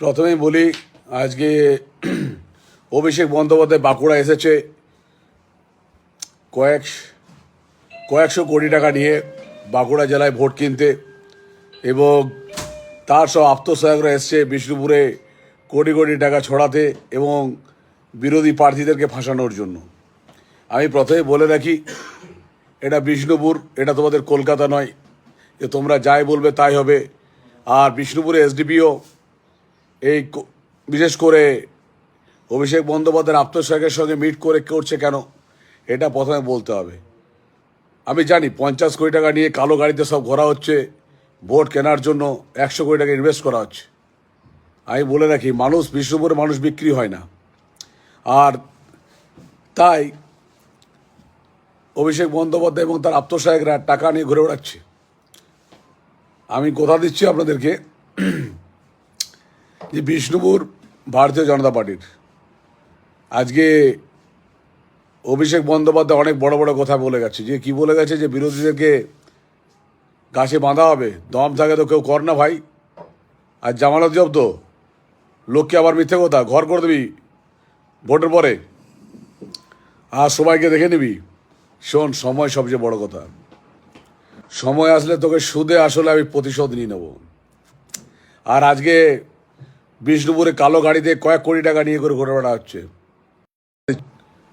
প্রথমেই বলি, আজকে অভিষেক বন্দ্যোপাধ্যায় বাঁকুড়া এসেছে। কয়েক, কয়েকশো কোটি টাকা নিয়ে বাঁকুড়া জেলায় ভোট কিনতে এবং তার সব আত্মসহায়করা এসছে বিষ্ণুপুরে কোটি কোটি টাকা ছড়াতে এবং বিরোধী প্রার্থীদেরকে ফাঁসানোর জন্য। আমি প্রথমে বলে রাখি, এটা বিষ্ণুপুর, এটা তোমাদের কলকাতা নয়। যে তোমরা যাই বলবে তাই হবে। আর বিষ্ণুপুরে এসডিপিও এই বিশেষ করে অভিষেক বন্দ্যোপাধ্যায়ের আত্মসহায়কের সঙ্গে মিট করে করছে কেন? এটা প্রথমে বলতে হবে। আমি জানি পঞ্চাশ কোটি টাকা নিয়ে কালো গাড়িতে সব ঘোরা হচ্ছে, ভোট কেনার জন্য একশো কোটি টাকা ইনভেস্ট করা হচ্ছে। আমি বলে রাখি, মানুষ বিষ্ণুপুরে মানুষ বিক্রি হয় না। আর তাই অভিষেক বন্দ্যোপাধ্যায় এবং তার আত্মসহায়করা টাকা নিয়ে ঘুরে বেড়াচ্ছে। আমি কথা দিচ্ছি আপনাদেরকে। যে বিষ্ণুপুর ভারতীয় জনতা পার্টির। আজকে অভিষেক বন্দ্যোপাধ্যায় অনেক বড় বড় কথা বলে গেছে। যে কি বলে গেছে? যে বিরোধীদেরকে গাছে বাঁধা হবে। দম থাকে তো কেউ কর না ভাই। আর জামানত জব্দ। লোককে আবার মিথ্যে কথা। ঘর করে দিবি ভোটের পরে। আর সবাইকে দেখে নিবি। শোন, সময় সবচেয়ে বড় কথা। সময় আসলে তোকে সুদে আসলে আমি প্রতিশোধ নিয়ে নেব। আর আজকে বিষ্ণুপুরে কালো গাড়িতে কয়েক কোটি টাকা নিয়ে করে ঘুরে বেড়া হচ্ছে।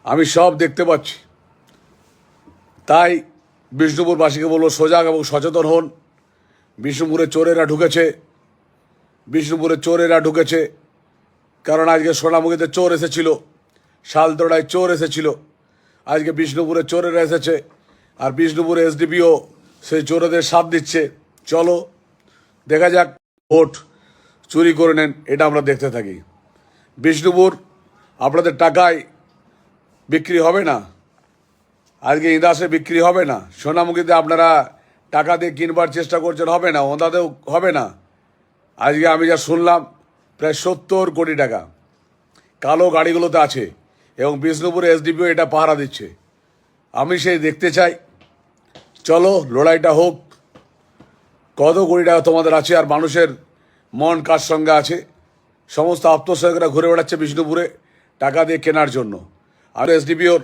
আমি সব দেখতে পাচ্ছি। তাই বিষ্ণুপুরবাসীকে বলব সজাগ এবং সচেতন হন। বিষ্ণুপুরে চোরেরা ঢুকেছে। বিষ্ণুপুরে চোরেরা ঢুকেছে। কারণ আজকে সোনামুখীতে চোর এসেছিল। শালতোড়ায় চোর এসেছিল। আজকে বিষ্ণুপুরে চোরেরা এসেছে। আর বিষ্ণুপুরে এসডিপিও সেই চোরেদের সাথ দিচ্ছে। চলো, দেখা যাক, ভোট চুরি করে নেন, এটা আমরা দেখতে থাকি। বিষ্ণুপুর, আপনাদের টাকায় বিক্রি হবে না? আজকে ইন্দাসে বিক্রি হবে না? সোনামুখীতে আপনারা টাকা দিয়ে কিনবার চেষ্টা করছেন, হবে না? ওদাতেও হবে না? আজকে আমি যা শুনলাম, প্রায় সত্তর কোটি টাকা। কালো গাড়িগুলোতে আছে এবং বিষ্ণুপুরে এসডিপিও এটা পাহারা দিচ্ছে। আমি সেই দেখতে চাই। চলো, লড়াইটা হোক। কত কোটি টাকা তোমাদের আছে আর মানুষের মন কার সঙ্গে আছে? সমস্ত আত্মসহায়করা ঘুরে বেড়াচ্ছে বিষ্ণুপুরে টাকা দিয়ে কেনার জন্য। আর এসডিপিওর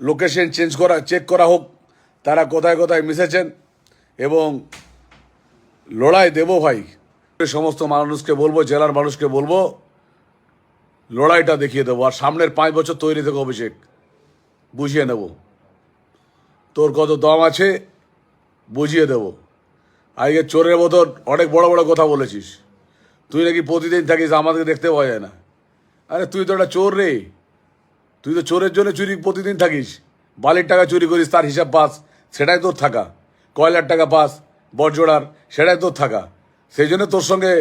লোকেশন চেঞ্জ করা চেক করা হোক, তারা কোথায় কোথায় মিশেছেন এবং লড়াই দেবো ভাই। সমস্ত মানুষকে বলব, জেলার মানুষকে বলব, লড়াইটা দেখিয়ে দেবো। আর সামনের পাঁচ বছর তৈরি থেকে অভিষেক, বুঝিয়ে নেব। তোর কত দম আছে, বুঝিয়ে দেব। আজকে চোরের মতন অনেক বড় বড় কথা বলেছিস। তুই নাকি প্রতিদিন থাকিস, আমাদেরকে দেখতে পাওয়া যায় না। আরে তুই তো একটা চোর রে। তুই তো চোরের জন্য চুরি প্রতিদিন থাকিস। বালির টাকা চুরি করিস, তার হিসাব পাস, সেটাই তোর থাকা। কয়লার টাকা পাস বরজোড়ার সেটাই তোর থাকা। সেই জন্য তোর সঙ্গে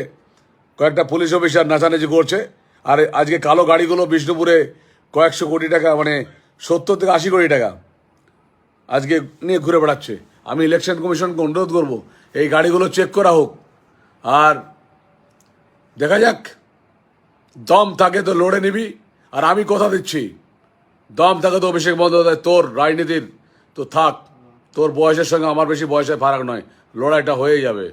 কয়েকটা পুলিশ অফিসার নাচানাচি করছে। আর আজকে কালো গাড়িগুলো বিষ্ণুপুরে কয়েকশো কোটি টাকা মানে সত্তর থেকে আশি কোটি টাকা আজকে নিয়ে ঘুরে বেড়াচ্ছে। আমি ইলেকশন কমিশনকে অনুরোধ করব, এই গাড়িগুলো চেক করা হোক। আর দেখা যাক, দম থাকে তো লড়ে নিবি। আর আমি কথা দিচ্ছি, দম থাকে তো অভিষেক বন্দ্যোপাধ্যায়, তোর রাজনীতির, তো থাক, তোর বয়সের সঙ্গে আমার বেশি বয়সের ফারাক নয়, লড়াইটা হয়ে যাবে।